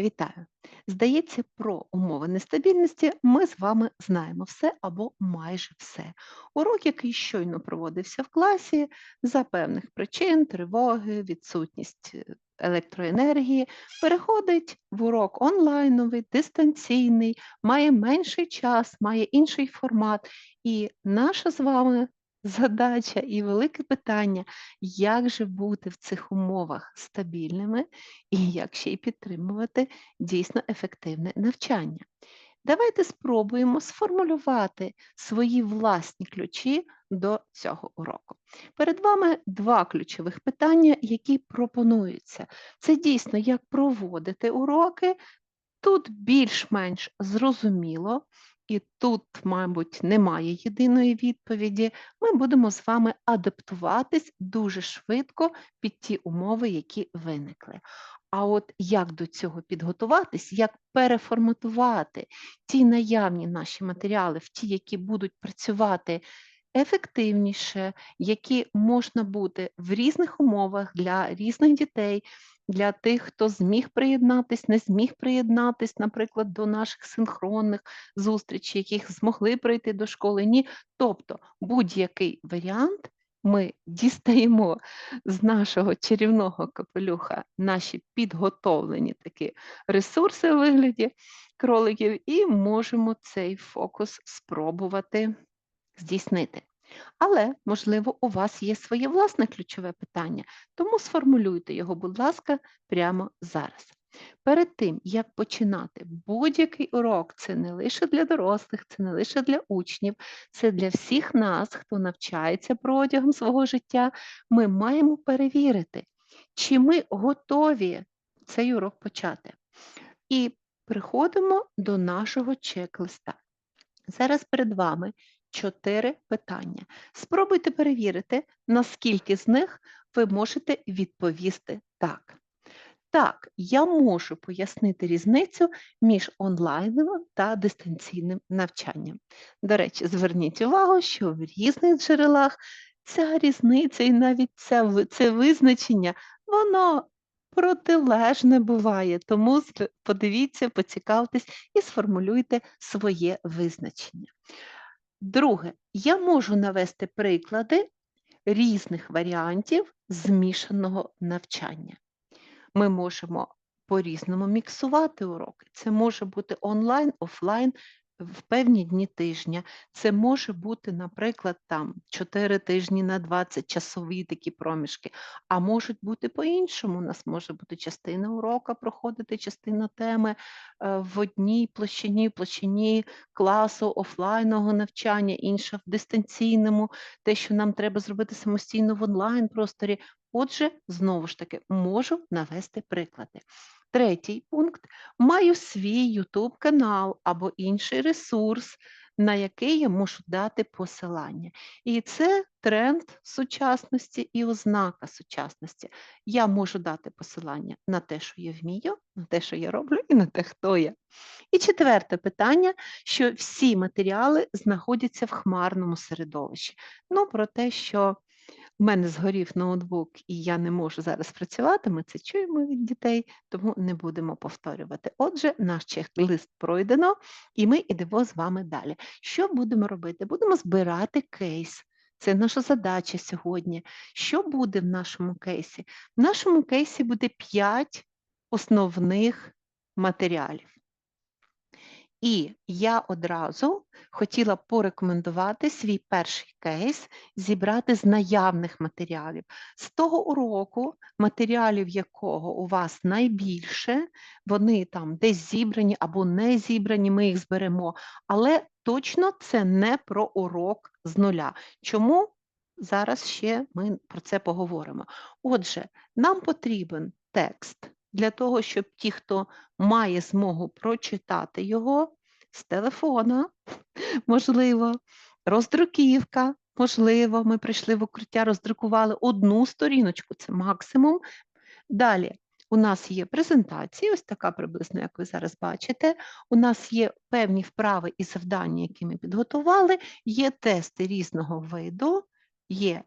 Вітаю! Здається, про умови нестабільності ми з вами знаємо все або майже все. Урок, який щойно проводився в класі, за певних причин, тривоги, відсутність е, електроенергії, переходить в урок онлайновий, дистанційний, має менший час, має інший формат. І наша з вами задача і велике питання, як же бути в цих умовах стабільними і як ще й підтримувати дійсно ефективне навчання. Давайте спробуємо сформулювати свої власні ключі до цього уроку. Перед вами два ключових питання, які пропонуються. Це дійсно, як проводити уроки. Тут більш-менш зрозуміло, і тут, мабуть, немає єдиної відповіді. Ми будемо з вами адаптуватись дуже швидко під ті умови, які виникли. А от як до цього підготуватись, як переформатувати ті наявні наші матеріали в ті, які будуть працювати ефективніше, які можна буде в різних умовах для різних дітей, для тих, хто зміг приєднатись, не зміг приєднатись, наприклад, до наших синхронних зустрічей, яких змогли прийти до школи. Ні. Тобто будь-який варіант ми дістаємо з нашого чарівного капелюха наші підготовлені такі ресурси у вигляді кроликів, і можемо цей фокус спробувати здійснити. Але, можливо, у вас є своє власне ключове питання, тому сформулюйте його, будь ласка, прямо зараз. Перед тим, як починати будь-який урок, це не лише для дорослих, це не лише для учнів, це для всіх нас, хто навчається протягом свого життя, ми маємо перевірити, чи ми готові цей урок почати. І приходимо до нашого чек-листа. Зараз перед вами чотири питання. Спробуйте перевірити, наскільки з них ви можете відповісти так. Так, я можу пояснити різницю між онлайновим та дистанційним навчанням. До речі, зверніть увагу, що в різних джерелах ця різниця і навіть це, це визначення, воно протилежне буває, тому подивіться, поцікавтесь і сформулюйте своє визначення. Друге, я можу навести приклади різних варіантів змішаного навчання. Ми можемо по-різному міксувати уроки. Це може бути онлайн, офлайн, в певні дні тижня. Це може бути, наприклад, там 4 тижні на 20 часові такі проміжки, а можуть бути по-іншому. У нас може бути частина урока проходити, частина теми е, в одній площині, площині класу офлайнового навчання, інша в дистанційному, те, що нам треба зробити самостійно в онлайн-просторі. Отже, знову ж таки, можу навести приклади. Третій пункт маю свій YouTube канал або інший ресурс, на який я можу дати посилання. І це тренд сучасності і ознака сучасності. Я можу дати посилання на те, що я вмію, на те, що я роблю, і на те, хто я. І четверте питання, що всі матеріали знаходяться в хмарному середовищі. Ну, про те, що у мене згорів ноутбук, і я не можу зараз працювати, ми це чуємо від дітей, тому не будемо повторювати. Отже, наш чек-лист пройдено, і ми йдемо з вами далі. Що будемо робити? Будемо збирати кейс. Це наша задача сьогодні. Що буде в нашому кейсі? В нашому кейсі буде 5 основних матеріалів. І я одразу хотіла порекомендувати свій перший кейс зібрати з наявних матеріалів. З того уроку, матеріалів якого у вас найбільше, вони там десь зібрані або не зібрані, ми їх зберемо, але точно це не про урок з нуля. Чому? Зараз ще ми про це поговоримо. Отже, нам потрібен текст для того, щоб ті, хто має змогу прочитати його з телефона, можливо, роздруківка, можливо, ми прийшли в укриття, роздрукували одну сторіночку, це максимум. Далі. У нас є презентація, ось така приблизно, як ви зараз бачите. У нас є певні вправи і завдання, які ми підготували, є тести різного виду, є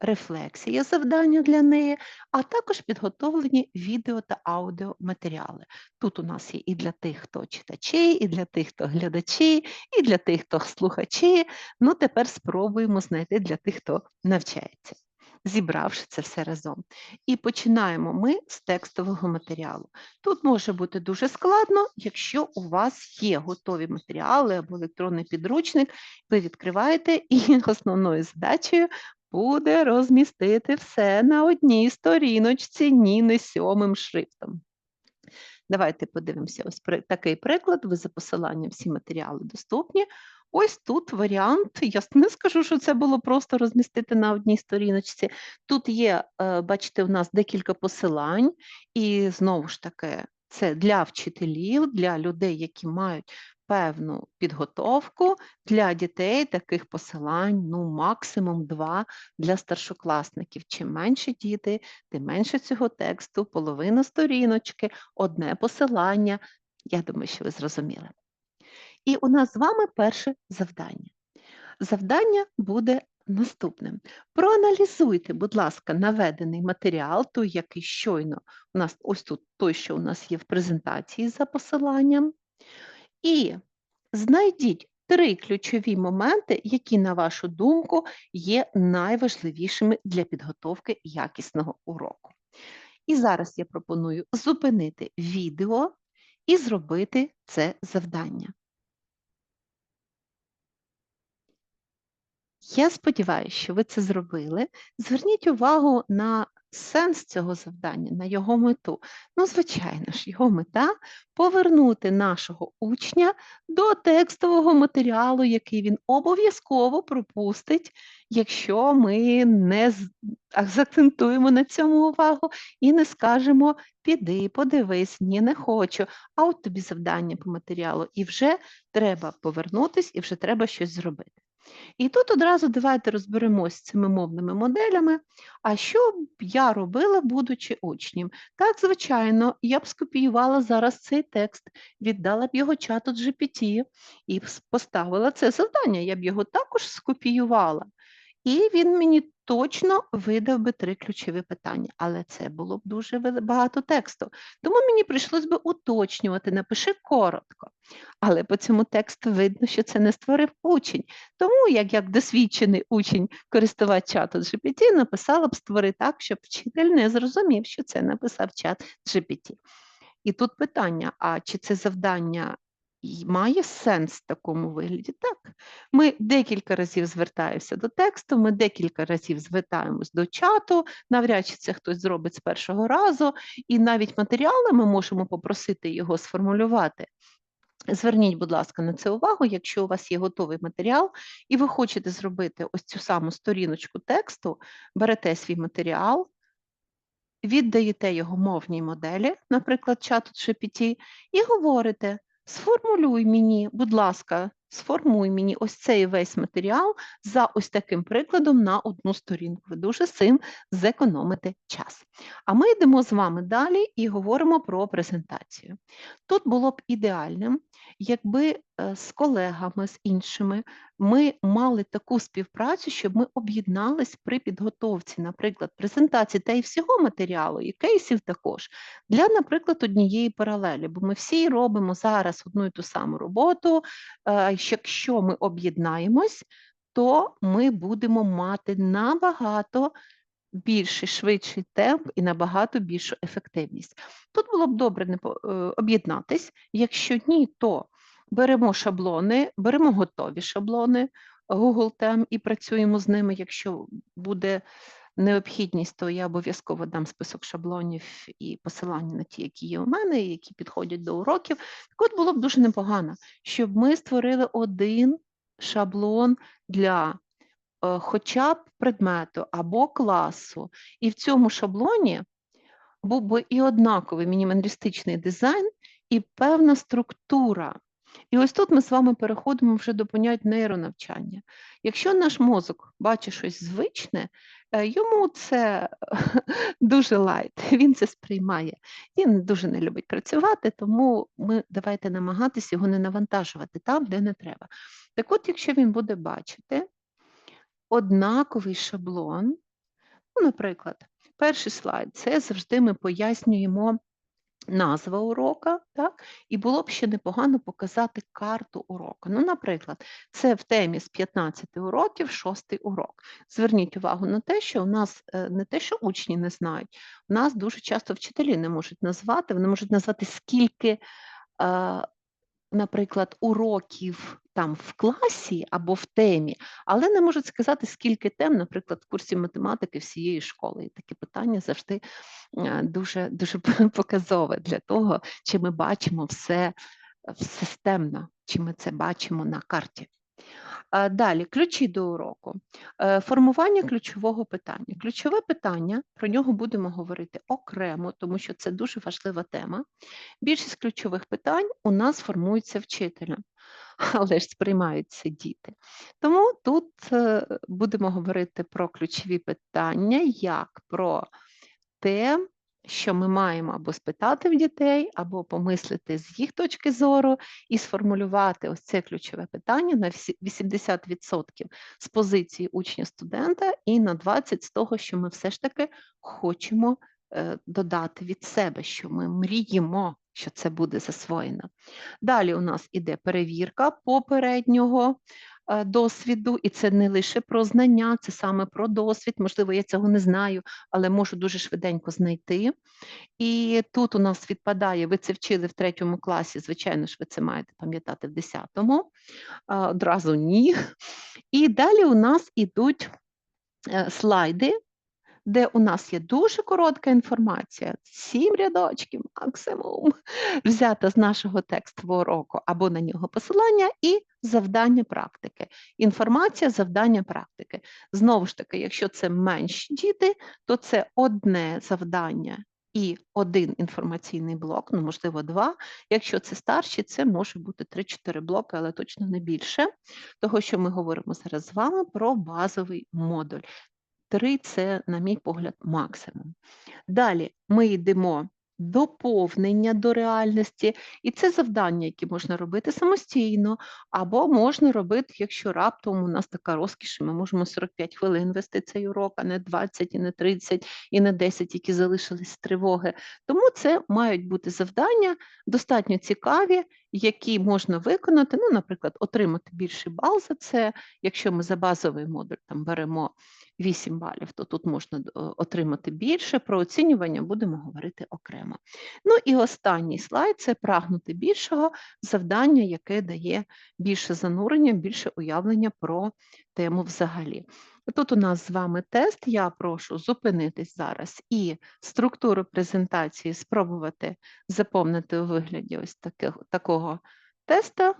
рефлексія завдання для неї, а також підготовлені відео та аудіоматеріали. Тут у нас є і для тих, хто читачі, і для тих, хто глядачі, і для тих, хто слухачі. Ну, тепер спробуємо знайти для тих, хто навчається зібравши це все разом. І починаємо ми з текстового матеріалу. Тут може бути дуже складно, якщо у вас є готові матеріали або електронний підручник, ви відкриваєте і основною задачею буде розмістити все на одній сторіночці, ні не сьомим шрифтом. Давайте подивимося ось такий приклад. Ви за посиланням всі матеріали доступні. Ось тут варіант. Я не скажу, що це було просто розмістити на одній сторіночці. Тут є, е, бачите, у нас декілька посилань, і знову ж таки, це для вчителів, для людей, які мають певну підготовку. Для дітей таких посилань, ну, максимум два для старшокласників. Чим менше діти, тим менше цього тексту, половина сторіночки, одне посилання. Я думаю, що ви зрозуміли. І у нас з вами перше завдання. Завдання буде наступним. Проаналізуйте, будь ласка, наведений матеріал, той, який щойно у нас ось тут той, що у нас є в презентації за посиланням. І знайдіть три ключові моменти, які, на вашу думку, є найважливішими для підготовки якісного уроку. І зараз я пропоную зупинити відео і зробити це завдання. Я сподіваюся, що ви це зробили. Зверніть увагу на сенс цього завдання, на його мету. Ну, звичайно ж, його мета повернути нашого учня до текстового матеріалу, який він обов'язково пропустить, якщо ми не заакцентуємо на цьому увагу і не скажемо піди, подивись, ні, не хочу, а от тобі завдання по матеріалу. І вже треба повернутись, і вже треба щось зробити. І тут одразу давайте розберемось з цими мовними моделями. А що б я робила, будучи учнем? Так, звичайно, я б скопіювала зараз цей текст, віддала б його чату GPT і поставила це завдання. Я б його також скопіювала. І він мені точно видав би три ключові питання, але це було б дуже багато тексту. Тому мені прийшлось би уточнювати, напиши коротко. Але по цьому тексту видно, що це не створив учень. Тому, як як досвідчений учень користувач чату GPT, написала б створи так, щоб вчитель не зрозумів, що це написав чат GPT. І тут питання: а чи це завдання має сенс в такому вигляді. Так, ми декілька разів звертаємося до тексту, ми декілька разів звертаємось до чату, навряд чи це хтось зробить з першого разу, і навіть матеріали ми можемо попросити його сформулювати. Зверніть, будь ласка, на це увагу, якщо у вас є готовий матеріал, і ви хочете зробити ось цю саму сторіночку тексту, берете свій матеріал, віддаєте його мовній моделі, наприклад, чату GPT, і говорите, Сформулюй мені, будь ласка, сформуй мені ось цей весь матеріал за ось таким прикладом на одну сторінку. Ви дуже цим зекономите час. А ми йдемо з вами далі і говоримо про презентацію. Тут було б ідеальним, якби з колегами, з іншими, ми мали таку співпрацю, щоб ми об'єднались при підготовці, наприклад, презентації та й всього матеріалу, і кейсів також, для, наприклад, однієї паралелі, бо ми всі робимо зараз одну і ту саму роботу. Е, якщо ми об'єднаємось, то ми будемо мати набагато більший, швидший темп і набагато більшу ефективність. Тут було б добре не е, об'єднатись, якщо ні, то беремо шаблони, беремо готові шаблони Google Tem і працюємо з ними. Якщо буде необхідність, то я обов'язково дам список шаблонів і посилання на ті, які є у мене, які підходять до уроків. Так от було б дуже непогано, щоб ми створили один шаблон для Е, хоча б предмету або класу, і в цьому шаблоні був би і однаковий мінімалістичний дизайн, і певна структура. І ось тут ми з вами переходимо вже до понять нейронавчання. Якщо наш мозок бачить щось звичне, е, йому це дуже лайт, він це сприймає. Він дуже не любить працювати, тому ми давайте намагатися його не навантажувати там, де не треба. Так от, якщо він буде бачити, однаковий шаблон, наприклад, перший слайд це завжди ми пояснюємо назва урока, так? І було б ще непогано показати карту уроку. Ну, наприклад, це в темі з 15 уроків, шостий урок. Зверніть увагу на те, що у нас е, не те, що учні не знають, у нас дуже часто вчителі не можуть назвати, вони можуть назвати скільки. е, Наприклад, уроків там в класі або в темі, але не можуть сказати, скільки тем, наприклад, в курсі математики всієї школи. І таке питання завжди е, дуже дуже показове для того, чи ми бачимо все системно, чи ми це бачимо на карті. Е, Далі, ключі до уроку. Е, Формування ключового питання. Ключове питання, про нього будемо говорити окремо, тому що це дуже важлива тема. Більшість ключових питань у нас формується вчителем, але ж сприймаються діти. Тому тут е, будемо говорити про ключові питання, як про те, що ми маємо або спитати в дітей, або помислити з їх точки зору і сформулювати ось це ключове питання на 80% з позиції учня-студента і на 20% з того, що ми все ж таки хочемо додати від себе, що ми мріємо, що це буде засвоєно. Далі у нас іде перевірка попереднього е, досвіду, і це не лише про знання, це саме про досвід. Можливо, я цього не знаю, але можу дуже швиденько знайти. І тут у нас відпадає, ви це вчили в третьому класі, звичайно ж, ви це маєте пам'ятати в десятому, а, одразу ні. І далі у нас ідуть е, слайди, де у нас є дуже коротка інформація, сім рядочків максимум, взята з нашого текстового уроку або на нього посилання, і завдання практики. Інформація, завдання практики. Знову ж таки, якщо це менші діти, то це одне завдання і один інформаційний блок, ну, можливо, два. Якщо це старші, це може бути 3-4 блоки, але точно не більше. Того, що ми говоримо зараз з вами про базовий модуль. Три це, на мій погляд, максимум. Далі ми йдемо доповнення до реальності, і це завдання, які можна робити самостійно, або можна робити, якщо раптом у нас така розкіш, ми можемо 45 хвилин вести цей урок, а не 20, і не 30, і не 10, які залишились тривоги. Тому це мають бути завдання достатньо цікаві, які можна виконати. Ну, наприклад, отримати більший бал за це, якщо ми за базовий модуль там беремо 8 балів, то тут можна е, отримати більше. Про оцінювання будемо говорити окремо. Ну і останній слайд це прагнути більшого завдання, яке дає більше занурення, більше уявлення про тему взагалі. Тут у нас з вами тест. Я прошу зупинитись зараз і структуру презентації спробувати заповнити у вигляді ось таких, такого теста.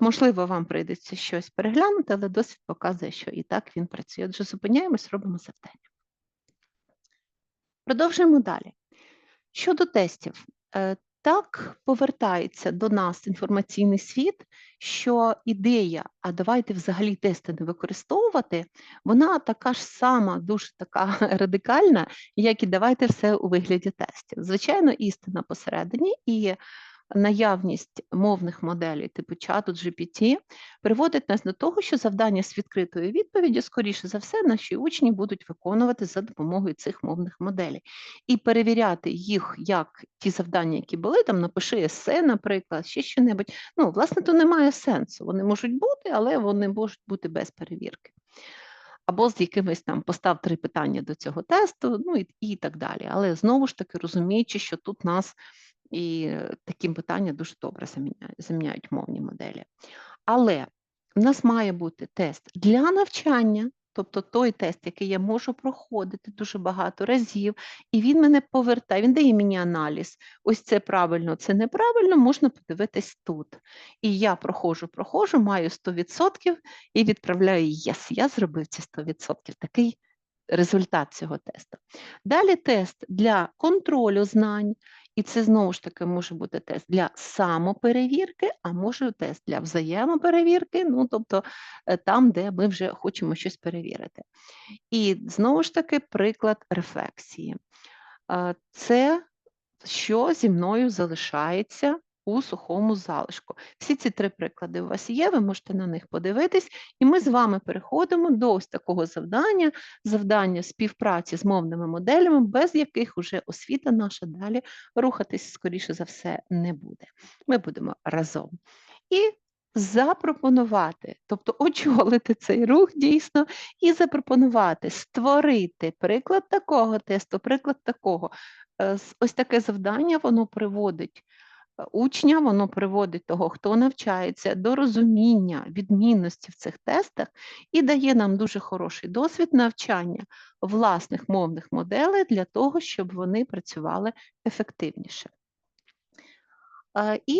Можливо, вам прийдеться щось переглянути, але досвід показує, що і так він працює. Отже, зупиняємось, робимо завдання. Продовжуємо далі. Щодо тестів, е, так повертається до нас інформаційний світ, що ідея, а давайте взагалі тести не використовувати, вона така ж сама, дуже така радикальна, як і давайте все у вигляді тестів. Звичайно, істина посередині, і наявність мовних моделей типу чату GPT приводить нас до того, що завдання з відкритою відповіддю, скоріше за все, наші учні будуть виконувати за допомогою цих мовних моделей. І перевіряти їх як ті завдання, які були, там напиши есе, наприклад, ще що-небудь. Ну, власне, то немає сенсу. Вони можуть бути, але вони можуть бути без перевірки. Або з якимись там постав три питання до цього тесту, ну і, і так далі. Але знову ж таки розуміючи, що тут нас і е, такі питання дуже добре заміняють, мовні моделі. Але в нас має бути тест для навчання, тобто той тест, який я можу проходити дуже багато разів, і він мене повертає, він дає мені аналіз. Ось це правильно, це неправильно, можна подивитись тут. І я проходжу, проходжу, маю 100% і відправляю єс, я зробив ці 100%. Такий результат цього тесту. Далі тест для контролю знань. І це знову ж таки може бути тест для самоперевірки, а може тест для взаємоперевірки, ну тобто е, там, де ми вже хочемо щось перевірити. І знову ж таки приклад рефлексії. Е, Це що зі мною залишається у сухому залишку. Всі ці три приклади у вас є, ви можете на них подивитись, і ми з вами переходимо до ось такого завдання, завдання співпраці з мовними моделями, без яких уже освіта наша далі рухатись, скоріше за все, не буде. Ми будемо разом. І запропонувати, тобто очолити цей рух дійсно, і запропонувати створити приклад такого тесту, приклад такого. Е, ось таке завдання воно приводить учня, воно приводить того, хто навчається, до розуміння відмінності в цих тестах і дає нам дуже хороший досвід навчання власних мовних моделей для того, щоб вони працювали ефективніше. І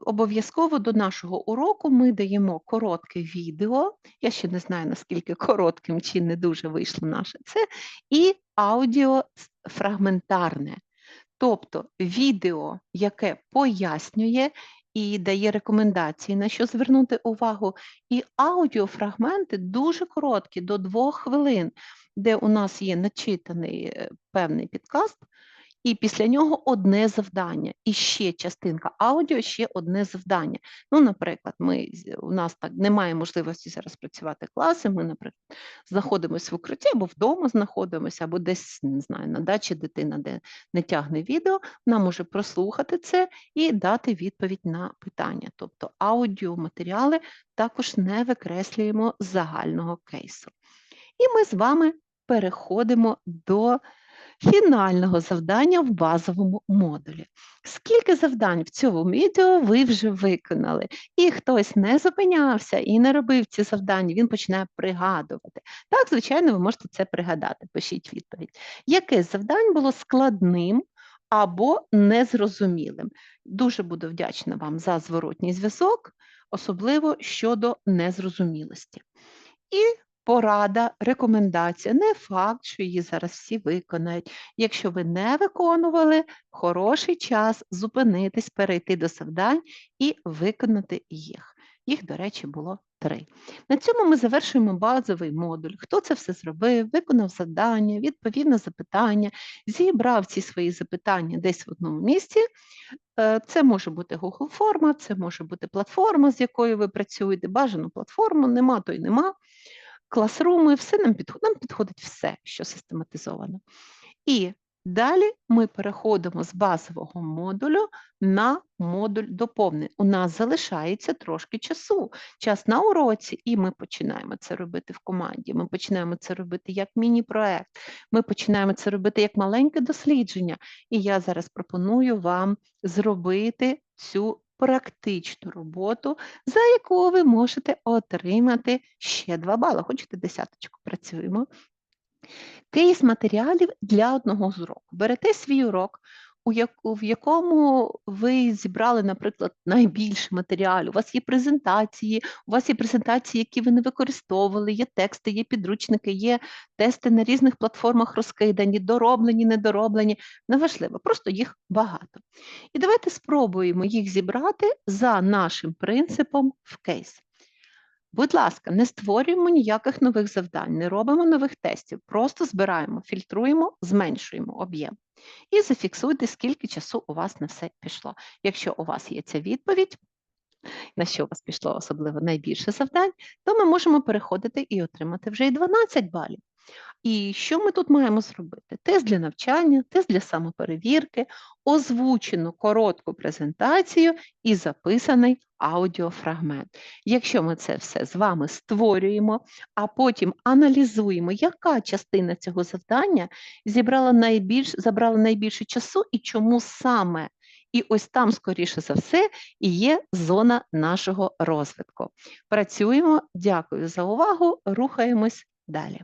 обов'язково до нашого уроку ми даємо коротке відео. Я ще не знаю, наскільки коротким чи не дуже вийшло наше це, і аудіо фрагментарне. Тобто відео, яке пояснює і дає рекомендації, на що звернути увагу, і аудіофрагменти дуже короткі, до двох хвилин, де у нас є начитаний е, певний підкаст, і після нього одне завдання. І ще частинка аудіо, ще одне завдання. Ну, наприклад, ми, у нас так немає можливості зараз працювати класи, ми, наприклад, знаходимося в укритті або вдома знаходимося, або десь не знаю, на дачі дитина, де не тягне відео, вона може прослухати це і дати відповідь на питання. Тобто аудіоматеріали також не викреслюємо з загального кейсу. І ми з вами переходимо до фінального завдання в базовому модулі. Скільки завдань в цьому відео ви вже виконали? І хтось не зупинявся і не робив ці завдання, він починає пригадувати. Так, звичайно, ви можете це пригадати. Пишіть відповідь. Яке завдань було складним? Або незрозумілим. Дуже буду вдячна вам за зворотній зв'язок, особливо щодо незрозумілості. І порада, рекомендація. Не факт, що її зараз всі виконають. Якщо ви не виконували, хороший час зупинитись, перейти до завдань і виконати їх. Їх, до речі, було три. На цьому ми завершуємо базовий модуль. Хто це все зробив, виконав завдання, відповів на запитання, зібрав ці свої запитання десь в одному місці. Е, це може бути Google форма, це може бути платформа, з якою ви працюєте. Бажану платформу, нема, то й нема класруми, все нам підходить, нам підходить все, що систематизовано. І далі ми переходимо з базового модулю на модуль доповнений. У нас залишається трошки часу, час на уроці, і ми починаємо це робити в команді. Ми починаємо це робити як міні-проект, ми починаємо це робити як маленьке дослідження. І я зараз пропоную вам зробити цю практичну роботу, за яку ви можете отримати ще 2 бали. Хочете десяточку працюємо. Кейс матеріалів для одного з уроку. Берете свій урок, в якому ви зібрали, наприклад, найбільше матеріалів. У вас є презентації, у вас є презентації, які ви не використовували, є тексти, є підручники, є тести на різних платформах розкидані, дороблені, недороблені. Неважливо, просто їх багато. І давайте спробуємо їх зібрати за нашим принципом в кейс. Будь ласка, не створюємо ніяких нових завдань, не робимо нових тестів, просто збираємо, фільтруємо, зменшуємо об'єм. І зафіксуйте, скільки часу у вас на все пішло. Якщо у вас є ця відповідь, на що у вас пішло особливо найбільше завдань, то ми можемо переходити і отримати вже і 12 балів. І що ми тут маємо зробити? Тест для навчання, тест для самоперевірки, озвучену коротку презентацію і записаний аудіофрагмент. Якщо ми це все з вами створюємо, а потім аналізуємо, яка частина цього завдання зібрала найбільш, забрала найбільше часу і чому саме. І ось там, скоріше за все, і є зона нашого розвитку. Працюємо, дякую за увагу, рухаємось далі.